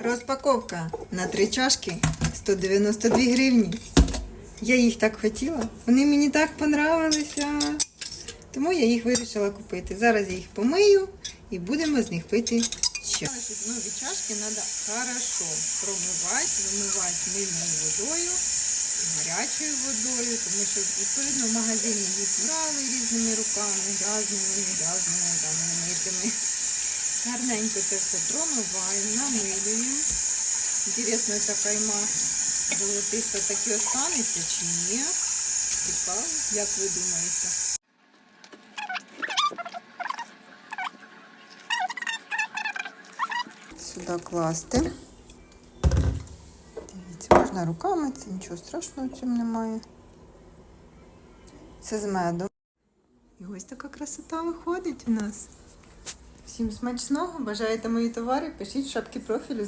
Розпаковка на три чашки 192 гривні. Я їх так хотіла. Вони мені так понравилися. Тому я їх вирішила купити. Зараз я їх помию і будемо з них пити чай. Нові чашки треба хорошо промивати, вимивати мильною водою, гарячою водою, тому що відповідно в магазині їх брали різними руками, грязними, грязними, там немитими. Гарненько це все промиваємо, намилюємо. Інтересно, ця кайма золотиста так і останеться чи ні? Цікаво, як ви думаєте? Сюди класти. Дивіться, можна руками, це нічого страшного в цьому немає. Це з медом. І ось така красота виходить у нас. Всім смачного! Бажаєте мої товари? Пишіть в шапки профілю.